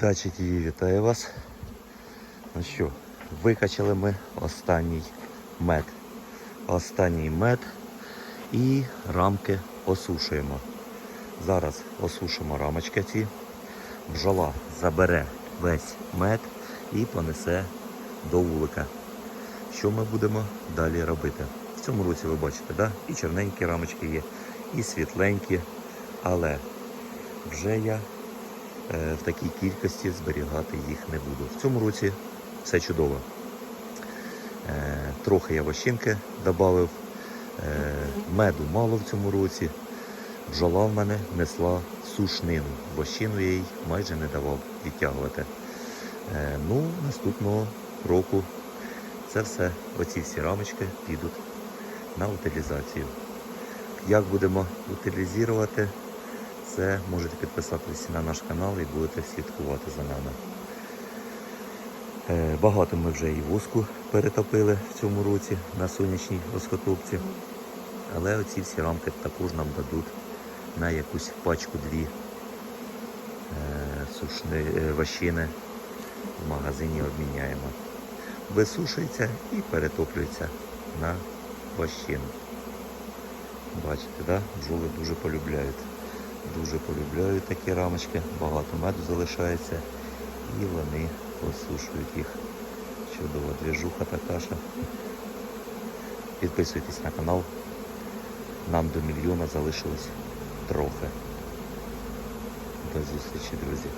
Дачі ТВ вітаю вас. Ну що, викачали ми останній мед. Останній мед і рамки осушуємо. Зараз осушимо рамочки ці. Бджола забере весь мед і понесе до вулика. Що ми будемо далі робити? В цьому році ви бачите, да? і чорненькі рамочки є, і світленькі, але вже я в такій кількості зберігати їх не буду. В цьому році все чудово. Е, Трохи я вощинки додав, меду мало в цьому році. Бджола в мене несла сушнину. Вощину я їй майже не давав відтягувати. Е, Ну, наступного року це все, оці всі рамочки підуть на утилізацію. Як будемо утилізувати, це можете підписатися на наш канал і будете слідкувати за нами. Е, Багато ми вже і воску перетопили в цьому році на сонячній воскотопці. Але оці всі рамки також нам дадуть на якусь пачку дві е, сушни, е, ващини в магазині обміняємо. Висушується і перетоплюється на ващину. Бачите, да? бджоли дуже полюбляють. Дуже полюбляють такі рамочки, багато меду залишається і вони посушують їх. Чудова двіжуха така що. Підписуйтесь на канал. Нам до мільйона залишилось трохи. До зустрічі, друзі.